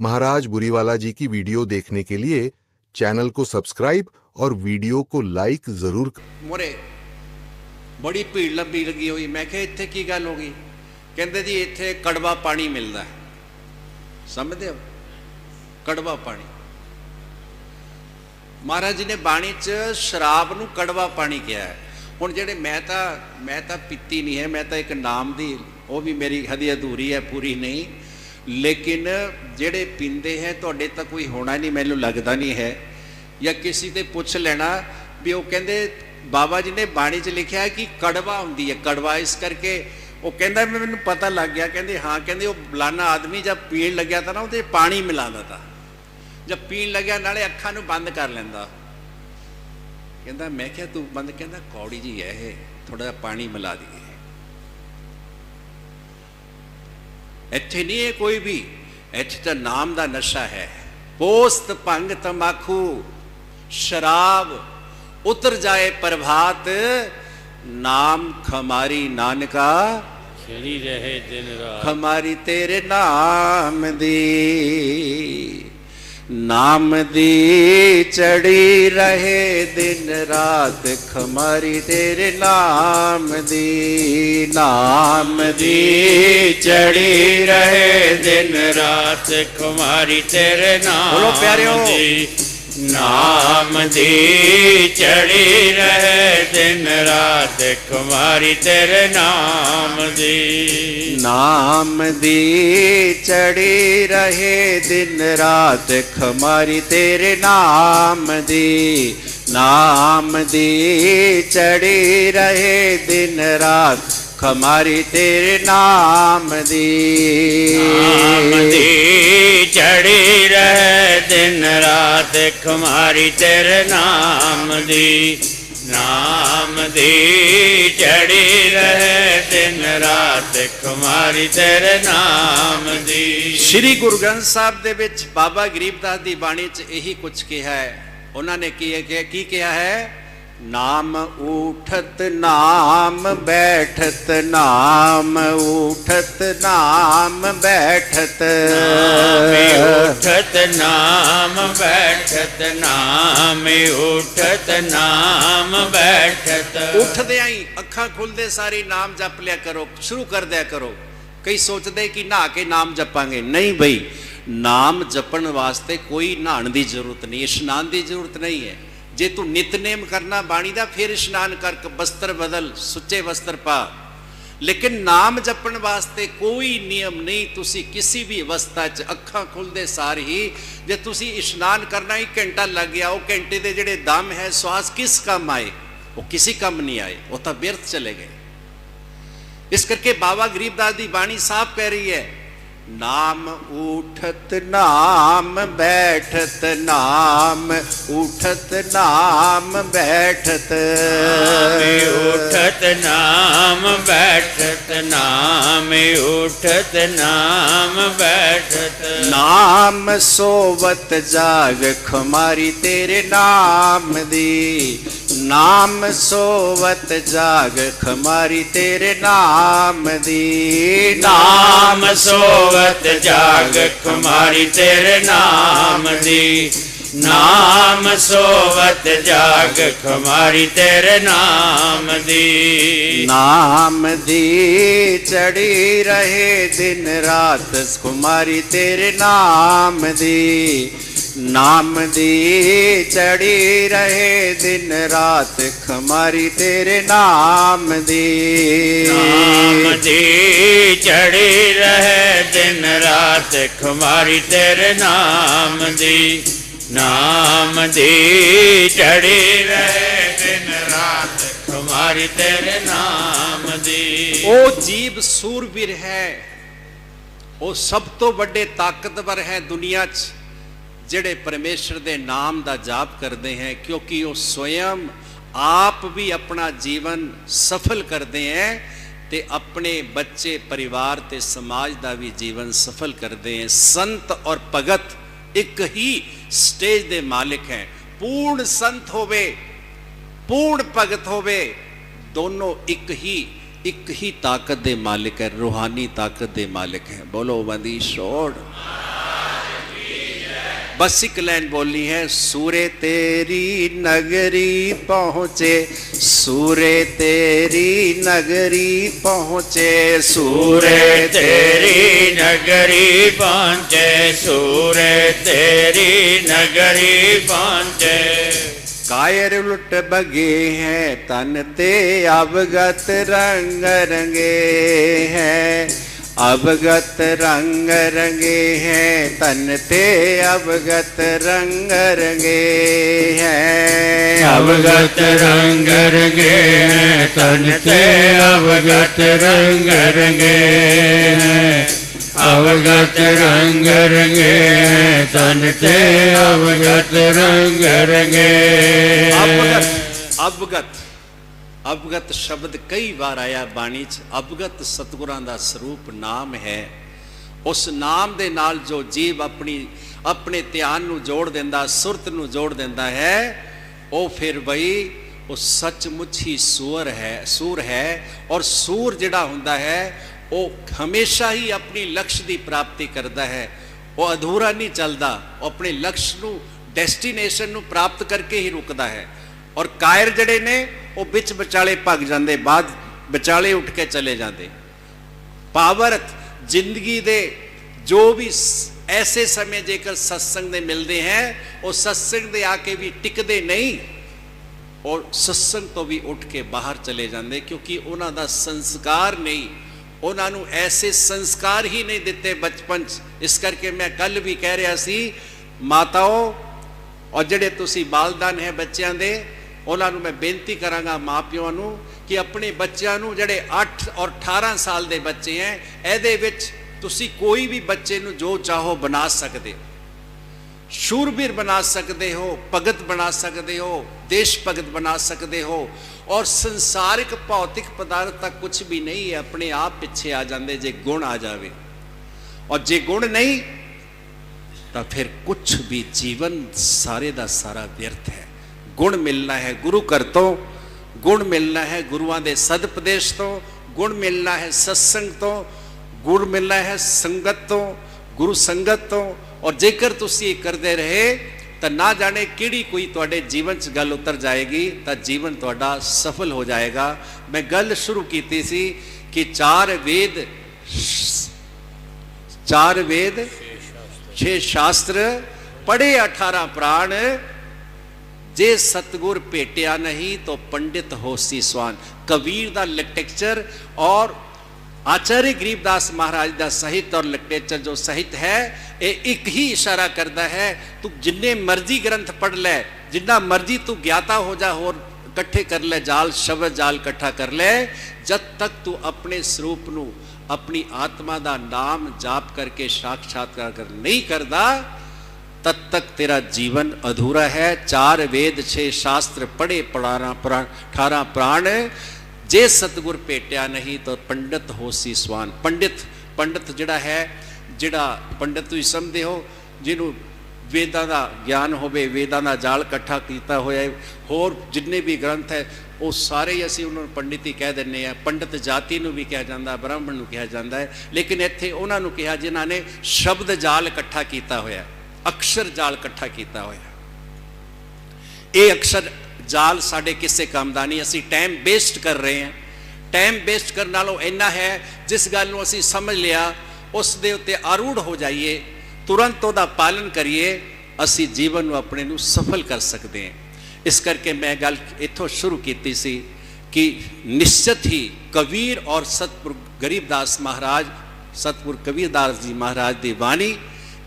महाराज बुरीवाला जी की वीडियो देखने के लिए चैनल को सब्सक्राइब और वीडियो को लाइक जरूर ਮੁਰੇ ਬੜੀ ਭੀੜ ਲੱਭੀ ਲੱਗੀ ਹੋਈ ਮੈਂ ਕਿਹਾ ਇੱਥੇ ਕੀ ਗੱਲ ਹੋ ਗਈ ਕਹਿੰਦੇ ਜੀ ਇੱਥੇ ਕੜਵਾ ਪਾਣੀ ਮਿਲਦਾ ਹੈ ਸਮਝਦੇ ਹੋ ਕੜਵਾ ਪਾਣੀ ਮਹਾਰਾਜ ਜੀ ਨੇ ਬਾਣੀ 'ਚ ਸ਼ਰਾਬ ਨੂੰ ਕੜਵਾ ਪਾਣੀ ਕਿਹਾ ਹੈ ਹੁਣ ਜਿਹੜੇ ਮੈਂ ਤਾਂ ਮੈਂ ਤਾਂ ਪੀਤੀ ਨਹੀਂ ਹੈ ਮੈਂ ਤਾਂ ਇੱਕ ਨਾਮ ਦੀ ਉਹ ਵੀ ਮੇਰੀ ਹਦੀ ਅਧੂਰੀ ਹੈ ਪੂਰੀ ਨਹੀਂ ਲੇਕਿਨ ਜਿਹੜੇ ਪੀਂਦੇ ਹੈ, ਤੁਹਾਡੇ ਤਾਂ ਕੋਈ ਹੋਣਾ ਨਹੀਂ, ਮੈਨੂੰ ਲੱਗਦਾ ਨਹੀਂ ਹੈ। ਜਾਂ ਕਿਸੇ ਤੇ ਪੁੱਛ ਲੈਣਾ ਵੀ ਉਹ ਕਹਿੰਦੇ, ਬਾਬਾ ਜੀ ਨੇ ਬਾਣੀ 'ਚ ਲਿਖਿਆ ਹੈ ਕਿ ਕੜਵਾ ਹੁੰਦੀ ਹੈ, ਕੜਵਾ। ਇਸ ਕਰਕੇ ਉਹ ਕਹਿੰਦਾ ਵੀ ਮੈਨੂੰ ਪਤਾ ਲੱਗ ਗਿਆ, ਕਹਿੰਦੇ, ਹਾਂ, ਕਹਿੰਦੇ, ਉਹ ਬਲਾਨਾ ਆਦਮੀ ਜਦ ਪੀਣ ਲੱਗਿਆ ਤਾਂ ਨਾ, ਉਹਦੇ 'ਚ ਪਾਣੀ ਮਿਲਾਉਂਦਾ ਤਾ। ਜਦ ਪੀਣ ਲੱਗਿਆ, ਨਾਲੇ ਅੱਖਾਂ ਨੂੰ ਬੰਦ ਕਰ ਲੈਂਦਾ। ਕਹਿੰਦਾ, ਮੈਂ ਕਿਹਾ, ਤੂੰ ਬੰਦ, ਕਹਿੰਦਾ, ਕੌੜੀ ਜੀ ਹੈ ਇਹ ਥੋੜਾ ਜਿਹਾ ਪਾਣੀ ਮਿਲਾ ਦਈਏ। ਇੱਥੇ ਨਹੀਂ ਹੈ ਕੋਈ ਵੀ। ਇੱਥੇ ਤਾਂ ਨਾਮ ਦਾ ਨਸ਼ਾ ਹੈ। ਪੋਸਤ ਭੰਗ ਤਮਾਕੂ ਸ਼ਰਾਬ ਉਤਰ ਜਾਏ ਪ੍ਰਭਾਤ ਨਾਮ ਖਮਾਰੀ ਨਾਨਕਾ ਖਿੜੀ ਰਹੇ ਦਿਨ ਰਾਤ। ਖਮਾਰੀ ਤੇਰੇ ਨਾਮ ਦੀ। ਨਾਮ ਦੀ ਚੜੀ ਰਹੇ ਦਿਨ ਰਾਤ ਖਮਾਰੀ ਤੇਰੇ ਨਾਮ ਦੀ ਨਾਮ ਦੀ ਚੜੀ ਰਹੇ ਦਿਨ ਰਾਤ ਕੁਮਾਰੀ ਤੇਰੇ ਨਾਮ। ਦੀ ਨਾਮ ਦੀ ਚੜੀ ਰਹੇ ਦਿਨ ਰਾਤ, ਕੁਮਾਰੀ ਤੇਰੇ ਨਾਮ ਦੀ। ਨਾਮ ਦੀ ਚੜੀ ਰਹੇ ਦਿਨ ਰਾਤ ਖਮਾਰੀ ਤੇਰੇ ਨਾਮ ਦੀ। ਨਾਮ ਦੀ ਚੜੀ ਰਹੇ ਦਿਨ ਰਾਤ ਖਮਾਰੀ ਤੇਰੇ ਨਾਮ ਦੀ। ਨਾਮ ਦੀ ਚੜੀ ਰਹੇ ਦਿਨ ਰਾਤ ਕੁਮਾਰੀ ਤੇਰੇ ਨਾਮ ਦੀ। ਨਾਮ ਦੀ ਚੜੀ ਰਹੇ ਦਿਨ ਰਾਤ ਕੁਮਾਰੀ ਤੇਰੇ ਨਾਮ ਦੀ। ਸ਼੍ਰੀ ਗੁਰੂ ਗ੍ਰੰਥ ਸਾਹਿਬ ਦੇ ਵਿੱਚ ਬਾਬਾ ਗਰੀਬਦਾਸ ਦੀ ਬਾਣੀ 'ਚ ਇਹੀ ਕੁਝ ਕਿਹਾ ਹੈ। ਉਹਨਾਂ ਨੇ ਕੀ ਹੈ ਕੀ ਕਿਹਾ ਹੈ? ਨਾਮ ਉਠਤ ਨਾਮ ਬੈਠਤ ਨਾਮ ਉਠਤ ਨਾਮ ਬੈਠਤ। ਨਾਮੇ ਉਠਤ ਨਾਮ ਬੈਠਤ ਨਾਮੇ ਉਠਤ ਨਾਮ ਬੈਠਤ। ਉੱਠਦਿਆਂ ਹੀ ਅੱਖਾਂ ਖੁੱਲਦੇ ਸਾਰੀ ਨਾਮ ਜਪ ਲਿਆ ਕਰੋ ਸ਼ੁਰੂ ਕਰ ਦਿਆ ਕਰੋ। ਕਈ ਸੋਚਦੇ ਕਿ ਨਹਾ ਕੇ ਨਾਮ ਜਪਾਂਗੇ। ਨਹੀਂ ਬਈ ਨਾਮ ਜਪਣ ਵਾਸਤੇ ਕੋਈ ਨਹਾਣ ਦੀ ਜ਼ਰੂਰਤ ਨਹੀਂ ਇਸ਼ਨਾਨ ਦੀ ਜ਼ਰੂਰਤ ਨਹੀਂ ਹੈ। ਜੇ ਤੂੰ ਨਿਤਨੇਮ ਕਰਨਾ ਬਾਣੀ ਦਾ, ਫਿਰ ਇਸ਼ਨਾਨ ਕਰ ਬਸਤਰ ਬਦਲ, ਸੁੱਚੇ ਵਸਤਰ ਪਾ। ਲੇਕਿਨ ਨਾਮ ਜਪਣ ਵਾਸਤੇ ਕੋਈ ਨਿਯਮ ਨਹੀਂ, ਤੁਸੀਂ ਕਿਸੇ ਵੀ ਅਵਸਥਾ 'ਚ ਅੱਖਾਂ ਖੁੱਲਦੇ ਸਾਰ ਹੀ ਜੇ ਤੁਸੀਂ ਇਸ਼ਨਾਨ ਕਰਨਾ ਹੀ ਘੰਟਾ ਲੱਗ ਗਿਆ, ਉਹ ਘੰਟੇ ਦੇ ਜਿਹੜੇ ਦਮ ਹੈ, ਸਵਾਸ ਕਿਸ ਕੰਮ ਆਏ? ਉਹ ਕਿਸੇ ਕੰਮ ਨਹੀਂ ਆਏ, ਉਹ ਤਾਂ ਬਿਰਥ ਚਲੇ ਗਏ। ਇਸ ਕਰਕੇ ਬਾਬਾ ਗਰੀਬਦਾਸ ਦੀ ਬਾਣੀ ਸਾਫ਼ ਕਹਿ ਰਹੀ ਹੈ ਨਾਮ ਉਠਤ ਨਾਮ ਬੈਠਤ ਨਾਮ ਉਠਤ ਨਾਮ ਬੈਠਤ। ਨਾਮੇ ਉਠਤ ਨਾਮ ਬੈਠਤ ਨਾਮੇ ਉਠਤ ਨਾਮ ਬੈਠਤ। ਨਾਮ ਸੋਵਤ ਜਾਗ ਖਮਾਰੀ ਤੇਰੇ ਨਾਮ ਦੀ। ਨਾਮ ਸੋਵਤ ਜਾਗ ਖਮਾਰੀ ਤੇਰੇ ਨਾਮ ਦੀ। ਨਾਮ ਸੋਵਤ ਜਾਗ ਕੁਮਾਰੀ ਤੇਰੇ ਨਾਮ ਦੀ। ਨਾਮ ਸੋਵਤ ਜਾਗ ਕੁਮਾਰੀ ਤੇਰੇ ਨਾਮ ਦੀ। ਨਾਮ ਦੀ ਚੜੀ ਰਹੇ ਦਿਨ ਰਾਤ ਕੁਮਾਰੀ ਤੇਰੇ ਨਾਮ ਦੀ। ਨਾਮ ਦੀ ਚੜੀ ਰਹੇ ਦਿਨ ਰਾਤ ਖਮਾਰੀ ਤੇਰੇ ਨਾਮ ਦੀ। ਨਾਮ ਦੀ ਚੜੀ ਰਹੇ ਦਿਨ ਰਾਤ ਕੁਮਾਰੀ ਤੇਰੇ ਨਾਮ ਦੀ। ਨਾਮ ਦੀ ਚੜੀ ਰਹੇ ਦਿਨ ਰਾਤ ਕੁਮਾਰੀ ਤੇਰੇ ਨਾਮ ਦੀ। ਉਹ ਜੀਵ ਸੂਰਬੀਰ ਹੈ ਉਹ ਸਭ ਤੋਂ ਵੱਡੇ ਤਾਕਤਵਰ ਹੈ ਦੁਨੀਆ 'ਚ। ਜਿਹੜੇ ਪਰਮੇਸ਼ਰ ਦੇ ਨਾਮ ਦਾ ਜਾਪ ਕਰਦੇ ਹੈ, ਕਿਉਂਕਿ ਉਹ ਸਵਯੰ ਆਪ ਵੀ ਆਪਣਾ ਜੀਵਨ ਸਫਲ ਕਰਦੇ ਹੈ ਤੇ ਆਪਣੇ ਬੱਚੇ, ਪਰਿਵਾਰ ਤੇ ਸਮਾਜ ਦਾ ਵੀ ਜੀਵਨ ਸਫਲ ਕਰਦੇ ਹੈ। ਸੰਤ ਔਰ ਭਗਤ ਇੱਕ ਹੀ ਸਟੇਜ ਦੇ ਮਾਲਕ ਹੈ। ਪੂਰਨ ਸੰਤ ਹੋਵੇ, ਪੂਰਨ ਭਗਤ ਹੋਵੇ, ਦੋਨੋਂ ਇੱਕ ਹੀ ਇੱਕ ਹੀ ਤਾਕਤ ਦੇ ਮਾਲਕ ਹੈ, ਰੂਹਾਨੀ ਤਾਕਤ ਦੇ ਮਾਲਕ ਹੈ। ਬੋਲੋ ਬੰਦੀ ਛੋੜ। बस एक लाइन बोलनी है सूर्य तेरी नगरी पहुँचे सूर्य तेरी नगरी पहुँचे सूर्य तेरी नगरी पहुँचे सूर्य तेरी नगरी पहुँचे। कायर लुट बगे हैं, तन ते अवगत रंग रंगे हैं। अवगत रंग रंगे हैं तन ते अवगत रंग रंगे हैं। अवगत रंग रंगे तन ते अवगत रंग रंगे अवगत रंग रंगे तन ते अवगत रंग रंगे अवगत अवगत। ਅਵਗਤ ਸ਼ਬਦ ਕਈ ਵਾਰ ਆਇਆ ਬਾਣੀ 'ਚ ਅਵਗਤ ਸਤਿਗੁਰਾਂ ਦਾ ਸਰੂਪ ਨਾਮ ਹੈ। ਉਸ ਨਾਮ ਦੇ ਨਾਲ ਜੋ ਜੀਵ ਆਪਣੀ, ਆਪਣੇ ਧਿਆਨ ਨੂੰ ਜੋੜ ਦਿੰਦਾ, ਸੁਰਤ ਨੂੰ ਜੋੜ ਦਿੰਦਾ ਹੈ, ਉਹ ਫਿਰ ਬਈ ਉਹ ਸੱਚਮੁੱਚ ਹੀ ਸੂਰ ਹੈ ਸੂਰ ਹੈ ਔਰ ਸੂਰ ਜਿਹੜਾ ਹੁੰਦਾ ਹੈ, ਉਹ ਹਮੇਸ਼ਾ ਹੀ ਆਪਣੀ ਲਕਸ਼ ਦੀ ਪ੍ਰਾਪਤੀ ਕਰਦਾ ਹੈ। ਉਹ ਅਧੂਰਾ ਨਹੀਂ ਚੱਲਦਾ, ਉਹ ਆਪਣੇ ਲਕਸ਼ ਨੂੰ, ਡੈਸਟੀਨੇਸ਼ਨ ਨੂੰ ਪ੍ਰਾਪਤ ਕਰਕੇ ਹੀ ਰੁਕਦਾ ਹੈ। ਔਰ ਕਾਇਰ ਜਿਹੜੇ ਨੇ, ਉਹ ਵਿੱਚ ਵਿਚਾਲੇ ਭੱਗ ਜਾਂਦੇ, ਬਾਅਦ ਵਿਚਾਲੇ ਉੱਠ ਕੇ ਚਲੇ ਜਾਂਦੇ। ਪਾਵਰਤ ਜ਼ਿੰਦਗੀ ਦੇ ਜੋ ਵੀ ਐਸੇ ਸਮੇਂ ਜੇਕਰ ਸਤਸੰਗ ਦੇ ਮਿਲਦੇ ਹੈ, ਉਹ ਸਤਸੰਗ ਦੇ ਆ ਕੇ ਵੀ ਟਿਕਦੇ ਨਹੀਂ, ਔਰ ਸਤਸੰਗ ਤੋਂ ਵੀ ਉੱਠ ਕੇ ਬਾਹਰ ਚਲੇ ਜਾਂਦੇ, ਕਿਉਂਕਿ ਉਹਨਾਂ ਦਾ ਸੰਸਕਾਰ ਨਹੀਂ। ਉਹਨਾਂ ਨੂੰ ਐਸੇ ਸੰਸਕਾਰ ਹੀ ਨਹੀਂ ਦਿੱਤੇ ਬਚਪਨ 'ਚ। ਇਸ ਕਰਕੇ ਮੈਂ ਕੱਲ ਵੀ ਕਹਿ ਰਿਹਾ ਸੀ, ਮਾਤਾਓ, ਔਰ ਜਿਹੜੇ ਤੁਸੀਂ ਬਾਲਦਾਨ ਹੈ ਬੱਚਿਆਂ ਦੇ ਉਹਨਾਂ ਨੂੰ ਮੈਂ ਬੇਨਤੀ ਕਰਾਂਗਾ ਮਾਪਿਆਂ ਨੂੰ ਕਿ ਆਪਣੇ ਬੱਚਿਆਂ ਨੂੰ ਜਿਹੜੇ 8 ਔਰ 18 ਸਾਲ ਦੇ ਬੱਚੇ ਹੈ ਇਹਦੇ ਵਿੱਚ ਤੁਸੀਂ ਕੋਈ ਵੀ ਬੱਚੇ ਨੂੰ ਜੋ ਚਾਹੋ ਬਣਾ ਸਕਦੇ ਹੋ। ਸ਼ੂਰਬੀਰ ਬਣਾ ਸਕਦੇ ਹੋ, ਭਗਤ ਬਣਾ ਸਕਦੇ ਹੋ, ਦੇਸ਼ ਭਗਤ ਬਣਾ ਸਕਦੇ ਹੋ ਔਰ ਸੰਸਾਰਿਕ ਭੌਤਿਕ ਪਦਾਰਥ ਤਾਂ ਕੁਝ ਵੀ ਨਹੀਂ ਹੈ ਆਪਣੇ ਆਪ ਪਿੱਛੇ ਆ ਜਾਂਦੇ, ਜੇ ਗੁਣ ਆ ਜਾਵੇ। ਔਰ ਜੇ ਗੁਣ ਨਹੀਂ, ਤਾਂ ਫਿਰ ਕੁਝ ਵੀ ਜੀਵਨ ਸਾਰੇ ਦਾ ਸਾਰਾ ਵਿਅਰਥ ਹੈ। ਗੁਣ ਮਿਲਣਾ ਹੈ ਗੁਰੂ ਘਰ ਤੋਂ, ਗੁਣ ਮਿਲਣਾ ਹੈ ਗੁਰੂਆਂ ਦੇ ਸਦਪਦੇਸ਼ ਤੋਂ, ਗੁਣ ਮਿਲਣਾ ਹੈ ਸਤਸੰਗ ਤੋਂ, ਗੁਣ ਮਿਲਣਾ ਹੈ ਸੰਗਤ ਤੋਂ, ਗੁਰੂ ਸੰਗਤ ਤੋਂ। ਔਰ ਜੇਕਰ ਤੁਸੀਂ ਇਹ ਕਰਦੇ ਰਹੇ, ਤਾਂ ਨਾ ਜਾਣੇ ਕਿਹੜੀ ਕੋਈ ਤੁਹਾਡੇ ਜੀਵਨ 'ਚ ਗੱਲ ਉਤਰ ਜਾਏਗੀ, ਤਾਂ ਜੀਵਨ ਤੁਹਾਡਾ ਸਫਲ ਹੋ ਜਾਏਗਾ। ਮੈਂ ਗੱਲ ਸ਼ੁਰੂ ਕੀਤੀ ਸੀ ਕਿ ਚਾਰ ਵੇਦ ਚਾਰ ਵੇਦ, ਛੇ ਸ਼ਾਸਤਰ ਪੜੇ 18 ਪ੍ਰਾਣ ਜੇ ਸਤਗੁਰ ਭੇਟਿਆ ਨਹੀਂ ਤਾਂ ਪੰਡਿਤ ਹੋਸੀ ਸਵਾਨ। ਕਬੀਰ ਦਾ ਲਿਟਰੇਚਰ ਔਰ ਆਚਾर्य ਗਰੀਬਦਾਸ ਮਹਾਰਾਜ ਦਾ ਸਾਹਿਤ ਔਰ ਲਿਟਰੇਚਰ ਜੋ ਸਾਹਿਤ ਹੈ, ਇਹ ਇੱਕ ਹੀ ਇਸ਼ਾਰਾ ਕਰਦਾ ਹੈ, ਤੂੰ ਜਿੰਨੇ ਮਰਜ਼ੀ ਗ੍ਰੰਥ ਪੜ ਲੈ, ਜਿੰਨਾ ਮਰਜ਼ੀ ਤੂੰ ਗਿਆਤਾ ਹੋ ਜਾ ਹੋਰ ਇਕੱਠੇ ਕਰ ਲੈ, ਜਾਲ ਸ਼ਬਦ ਜਾਲ ਇਕੱਠਾ ਕਰ ਲੈ, ਜਦ ਤੱਕ ਤੂੰ ਆਪਣੇ ਸਰੂਪ ਨੂੰ, ਆਪਣੀ ਆਤਮਾ ਦਾ ਨਾਮ ਜਾਪ ਕਰਕੇ ਸਾਖਸ਼ਾਤਕਾਰ ਕਰ ਨਹੀਂ ਕਰਦਾ तब तक तेरा जीवन अधूरा है चार वेद छे शास्त्र पढ़े पढ़ाना अठारह प्राण जे सतगुर भेटिया नहीं तो पंडित होसी ਸਵਾਨ ਪੰਡਿਤ ਪੰਡਿਤ ਜਿਹੜਾ ਹੈ ਜਿਹੜਾ ਪੰਡਿਤ ਤੁਸੀਂ ਸਮਝਦੇ ਹੋ ਜਿਹਨੂੰ ਵੇਦਾਂ ਦਾ ਗਿਆਨ ਹੋਵੇ ਵੇਦਾਂ ਦਾ ਜਾਲ ਇਕੱਠਾ ਕੀਤਾ ਹੋਇਆ ਹੈ ਹੋਰ ਜਿੰਨੇ ਵੀ ਗ੍ਰੰਥ ਹੈ ਉਹ ਸਾਰੇ ਹੀ ਅਸੀਂ ਉਹਨਾਂ ਨੂੰ ਪੰਡਿਤ ਹੀ ਕਹਿ ਦਿੰਨੇ ਆ ਪੰਡਿਤ ਜਾਤੀ ਨੂੰ ਵੀ ਕਿਹਾ ਜਾਂਦਾ ਬ੍ਰਾਹਮਣ ਨੂੰ ਕਿਹਾ ਜਾਂਦਾ ਹੈ ਲੇਕਿਨ ਇੱਥੇ ਉਹਨਾਂ ਨੂੰ ਕਿਹਾ ਜਿਨ੍ਹਾਂ ਨੇ ਸ਼ਬਦ ਜਾਲ ਇਕੱਠਾ ਕੀਤਾ ਹੋਇਆ ਹੈ ਅਕਸ਼ਰ ਜਾਲ ਇਕੱਠਾ ਕੀਤਾ ਹੋਇਆ। ਇਹ ਅਕਸ਼ਰ ਜਾਲ ਸਾਡੇ ਕਿਸੇ ਕੰਮ ਦਾ ਨਹੀਂ, ਅਸੀਂ ਟਾਈਮ ਵੇਸਟ ਕਰ ਰਹੇ ਹਾਂ। ਟਾਈਮ ਵੇਸਟ ਕਰਨ ਨਾਲੋਂ ਇੰਨਾ ਹੈ, ਜਿਸ ਗੱਲ ਨੂੰ ਅਸੀਂ ਸਮਝ ਲਿਆ, ਉਸ ਦੇ ਉੱਤੇ ਆਰੂੜ ਹੋ ਜਾਈਏ, ਤੁਰੰਤ ਉਹਦਾ ਪਾਲਨ ਕਰੀਏ, ਅਸੀਂ ਜੀਵਨ ਨੂੰ ਆਪਣੇ ਨੂੰ ਸਫਲ ਕਰ ਸਕਦੇ ਹਾਂ। ਇਸ ਕਰਕੇ ਮੈਂ ਗੱਲ ਇੱਥੋਂ ਸ਼ੁਰੂ ਕੀਤੀ ਸੀ ਕਿ ਨਿਸ਼ਚਿਤ ਹੀ ਕਬੀਰ ਔਰ ਸਤਿਗੁਰ ਗਰੀਬਦਾਸ ਮਹਾਰਾਜ, ਸਤਿਗੁਰ ਕਬੀਰਦਾਸ ਜੀ ਮਹਾਰਾਜ ਦੀ ਬਾਣੀ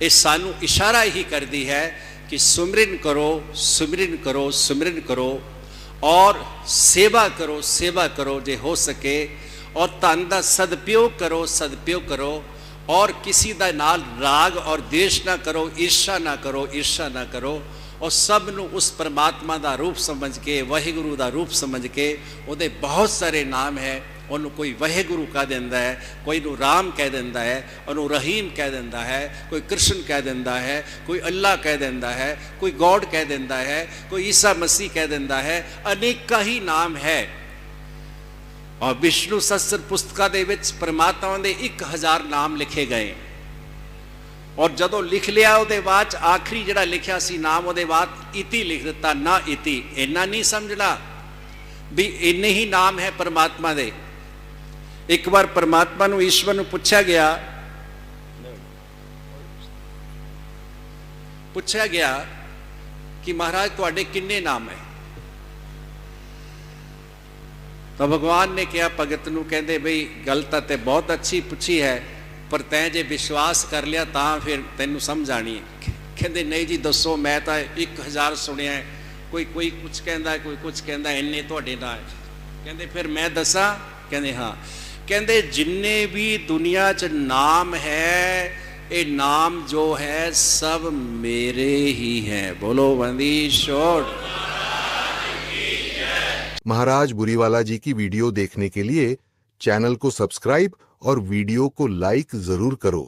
ਇਹ ਸਾਨੂੰ ਇਸ਼ਾਰਾ ਹੀ ਕਰਦੀ ਹੈ ਕਿ ਸਿਮਰਨ ਕਰੋ ਸਿਮਰਨ ਕਰੋ ਸਿਮਰਨ ਕਰੋ ਔਰ ਸੇਵਾ ਕਰੋ ਸੇਵਾ ਕਰੋ ਜੇ ਹੋ ਸਕੇ ਔਰ ਧਨ ਦਾ ਸਦਪਯੋਗ ਕਰੋ ਸਦਪਯੋਗ ਕਰੋ ਔਰ ਕਿਸੇ ਦਾ ਨਾਲ ਰਾਗ ਔਰ ਦੇਸ਼ ਨਾ ਕਰੋ, ਈਰਸ਼ਾ ਨਾ ਕਰੋ, ਈਰਸ਼ਾ ਨਾ ਕਰੋ ਔਰ ਸਭ ਨੂੰ ਉਸ ਪਰਮਾਤਮਾ ਦਾ ਰੂਪ ਸਮਝ ਕੇ, ਵਾਹਿਗੁਰੂ ਦਾ ਰੂਪ ਸਮਝ ਕੇ ਉਹਦੇ ਬਹੁਤ ਸਾਰੇ ਨਾਮ ਹੈ। ਉਹਨੂੰ ਕੋਈ ਵਾਹਿਗੁਰੂ ਕਹਿ ਦਿੰਦਾ ਹੈ, ਕੋਈ ਨੂੰ ਰਾਮ ਕਹਿ ਦਿੰਦਾ ਹੈ, ਉਹਨੂੰ ਰਹੀਮ ਕਹਿ ਦਿੰਦਾ ਹੈ, ਕੋਈ ਕ੍ਰਿਸ਼ਨ ਕਹਿ ਦਿੰਦਾ ਹੈ, ਕੋਈ ਅੱਲਾ ਕਹਿ ਦਿੰਦਾ ਹੈ, ਕੋਈ ਗੋਡ ਕਹਿ ਦਿੰਦਾ ਹੈ, ਕੋਈ ਈਸਾ ਮਸੀਹ ਕਹਿ ਦਿੰਦਾ ਹੈ, ਅਨੇਕਾਂ ਹੀ ਨਾਮ ਹੈ। ਔਰ ਵਿਸ਼ਨੂੰ ਸਸਤਰ ਪੁਸਤਕਾਂ ਦੇ ਵਿੱਚ ਪ੍ਰਮਾਤਮਾ ਦੇ 1000 ਨਾਮ ਲਿਖੇ ਗਏ। ਔਰ ਜਦੋਂ ਲਿਖ ਲਿਆ, ਉਹਦੇ ਬਾਅਦ 'ਚ ਆਖਰੀ ਜਿਹੜਾ ਲਿਖਿਆ ਸੀ ਨਾਮ, ਉਹਦੇ ਬਾਅਦ ਇਤੀ ਲਿਖ ਦਿੱਤਾ, ਨਾ ਇਤੀ। ਇੰਨਾ ਨਹੀਂ ਸਮਝਣਾ ਵੀ ਇੰਨੇ ਹੀ ਨਾਮ ਹੈ ਪਰਮਾਤਮਾ ਦੇ। ਇੱਕ ਵਾਰ ਪਰਮਾਤਮਾ ਨੂੰ, ਈਸ਼ਵਰ ਨੂੰ ਪੁੱਛਿਆ ਗਿਆ। ਪੁੱਛਿਆ ਗਿਆ ਕਿ ਮਹਾਰਾਜ, ਤੁਹਾਡੇ ਕਿੰਨੇ ਨਾਮ ਹੈ? ਤਾਂ ਭਗਵਾਨ ਨੇ ਕਿਹਾ, ਭਗਤ ਨੂੰ ਕਹਿੰਦੇ, ਬਈ, ਗੱਲ ਤਾਂ ਤੇ ਬਹੁਤ ਅੱਛੀ ਪੁੱਛੀ ਹੈ, ਪਰ ਤੈਂ ਜੇ ਵਿਸ਼ਵਾਸ ਕਰ ਲਿਆ, ਤਾਂ ਫਿਰ ਤੈਨੂੰ ਸਮਝ ਆਣੀ ਹੈ। ਕਹਿੰਦੇ, ਨਹੀਂ ਜੀ, ਦੱਸੋ, ਮੈਂ ਤਾਂ 1000 ਸੁਣਿਆ ਹੈ। ਕੋਈ ਕੋਈ ਕੁਝ ਕਹਿੰਦਾ, ਕੋਈ ਕੁਝ ਕਹਿੰਦਾ, ਇੰਨੇ ਤੁਹਾਡੇ ਨਾਲ ਕਹਿੰਦੇ, ਫਿਰ ਮੈਂ ਦੱਸਾਂ? ਕਹਿੰਦੇ, ਹਾਂ। ਕਹਿੰਦੇ ਜਿੰਨੇ ਵੀ ਦੁਨੀਆ 'ਚ ਨਾਮ ਹੈ ਇਹ ਨਾਮ ਜੋ ਹੈ ਸਭ ਮੇਰੇ ਹੀ ਹੈ ਬੋਲੋ ਬੰਦੀ ਸ਼ੋਰ महाराज बुरीवाला जी की वीडियो देखने के लिए चैनल को सब्सक्राइब और वीडियो को लाइक जरूर करो